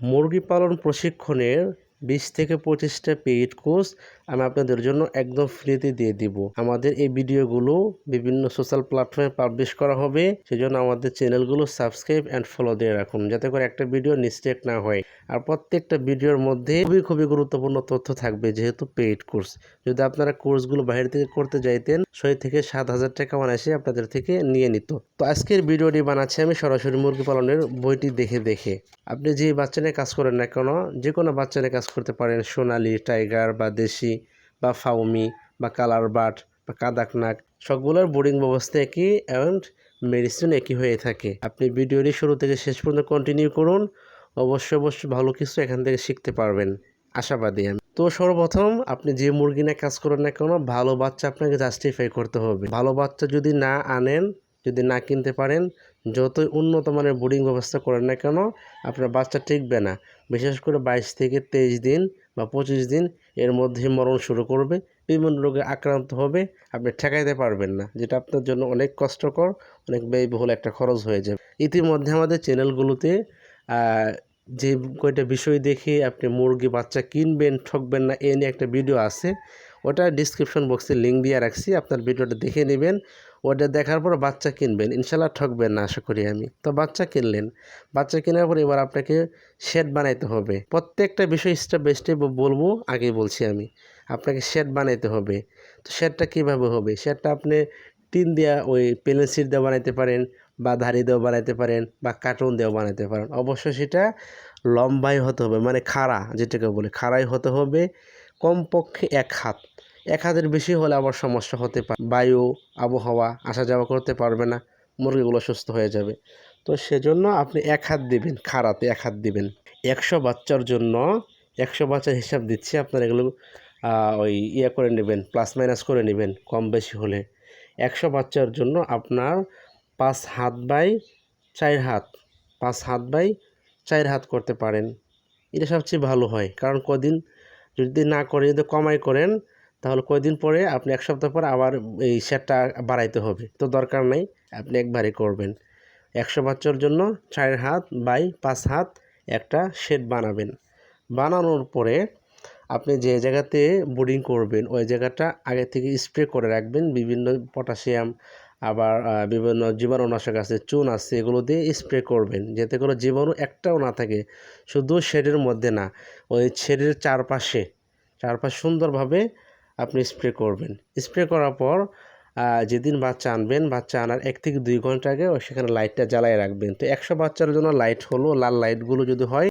মুরগি পালন প্রশিক্ষণের বিশ থেকে পঁচিশটা পেইড কোর্স আমি আপনাদের জন্য একদম ফ্রিতে দিয়ে দিব। আমাদের এই ভিডিওগুলো বিভিন্ন সোশ্যাল প্ল্যাটফর্মে পাবলিশ করা হবে, সেজন্য আমাদের চ্যানেলগুলো সাবস্ক্রাইব অ্যান্ড ফলো দিয়ে রাখুন, যাতে করে একটা ভিডিও মিস্টেক না হয়। আর প্রত্যেকটা ভিডিওর মধ্যে খুবই খুবই গুরুত্বপূর্ণ তথ্য থাকবে, যেহেতু পেইড কোর্স যদি আপনারা কোর্সগুলো বাইরে থেকে করতে যাইতেন, ছয় থেকে সাত হাজার টাকা এসে আপনাদের থেকে নিয়ে নিত। তো আজকের ভিডিওটি বানাচ্ছি আমি সরাসরি মুরগি পালনের বইটি দেখে দেখে। আপনি যে বাচ্চা নিয়ে কাজ করেন না কেন, যে কোনো বাচ্চা নিয়ে কাজ করতে পারেন, সোনালি, টাইগার বা দেশি। বা ফাউমি বা কালার বাট বা কাদাকনাক সবগুলোর বোর্ডিং ব্যবস্থা একই অ্যান্ড মেডিসিন একই হয়ে থাকে। আপনি ভিডিওটি শুরু থেকে শেষ পর্যন্ত কন্টিনিউ করুন, অবশ্যই অবশ্যই ভালো কিছু এখান থেকে শিখতে পারবেন। আশাবাদী আমি। তো সর্বপ্রথম আপনি যে মুরগি নিয়ে কাজ করেন না কেন, ভালো বাচ্চা আপনাকে জাস্টিফাই করতে হবে। ভালো বাচ্চা যদি না আনেন, যদি না কিনতে পারেন, যতই উন্নত মানের বোর্ডিং ব্যবস্থা করেন না কেন, আপনার বাচ্চা টিকবে না। বিশেষ করে বাইশ থেকে তেইশ দিন বা পঁচিশ দিন এর মধ্যে মরণ শুরু করবে, বিভিন্ন রোগে আক্রান্ত হবে, আপনি ঠেকাইতে পারবেন না, যেটা আপনার জন্য অনেক কষ্টকর, অনেক ব্যয়বহুল একটা খরচ হয়ে যাবে। ইতিমধ্যে আমাদের চ্যানেলগুলোতে যে কয়টা বিষয় দেখে আপনি মুরগি, বাচ্চা কিনবেন, ঠকবেন না, এ নিয়ে একটা ভিডিও আছে, ওটা ডিসক্রিপশন বক্সে লিঙ্ক দিয়ে রাখছি, আপনার ভিডিওটা দেখে নেবেন। ওটা দেখার পর বাচ্চা কিনবেন, ইনশাল্লাহ ঠকবেন না, আশা করি আমি। তো বাচ্চা কিনলেন, বাচ্চা কেনার পর এবার আপনাকে শেড বানাইতে হবে। প্রত্যেকটা বিষয় স্টেপ বাই স্টেপ বলব আগে বলছি আমি। আপনাকে শেড বানাইতে হবে। তো শেডটা কীভাবে হবে? শেডটা আপনি টিন দেওয়া ওই প্লেন সিট দেওয়া বানাইতে পারেন, বা ধারি দেওয়া বানাইতে পারেন, বা কার্টুন দেওয়া বানাইতে পারেন। অবশ্য সেটা লম্বাই হতে হবে মানে খাড়া, যেটাকে বলে, খাড়াই হতে হবে, কমপক্ষে এক হাত। এক হাতের বেশি হলে আবার সমস্যা হতে পারে। বায়ু, আবহাওয়া, আসা যাওয়া করতে পারবে না, মুরগিগুলো সুস্থ হয়ে যাবে। তো সেজন্য আপনি এক হাত দিবেন, খাড়াতে এক হাত দিবেন। একশো বাচ্চার জন্য একশো বাচ্চার হিসাব দিচ্ছি, আপনার এগুলো ওই ইয়ে করে নেবেন প্লাস মাইনাস করে নেবেন কম বেশি হলে। একশো বাচ্চার জন্য আপনার পাঁচ হাত বাই চার হাত, পাঁচ হাত বাই চার হাত করতে পারেন। এটা সবচেয়ে ভালো হয়, কারণ কদিন যদি না করে যদি কমাই করেন তাহলে কয়দিন পরে আপনি এক সপ্তাহ পর আবার এই শেডটা বাড়াইতে হবে। তো দরকার নেই, আপনি একবারই করবেন। একশো বাচ্চার জন্য চার হাত বাই পাঁচ হাত একটা শেড বানাবেন। বানানোর পরে আপনি যে জায়গাতে বোর্ডিং করবেন, ওই জায়গাটা আগে থেকে স্প্রে করে রাখবেন। বিভিন্ন পটাশিয়াম, আবার বিভিন্ন জীবাণুনাশক আছে, চুন আছে, এগুলো দিয়ে স্প্রে করবেন। যাতে করে জীবাণু একটাও না থাকে, শুধু শেডের মধ্যে না, ওই শেডের চারপাশে, চারপাশ সুন্দরভাবে আপনি স্প্রে করবেন। স্প্রে করার পর যেদিন বাচ্চা আনবেন, বাচ্চা আনার এক থেকে দুই ঘণ্টা আগে সেখানে লাইটটা জ্বালায় রাখবেন। তো একশো বাচ্চার জন্য লাইট হলো, লাল লাইটগুলো যদি হয়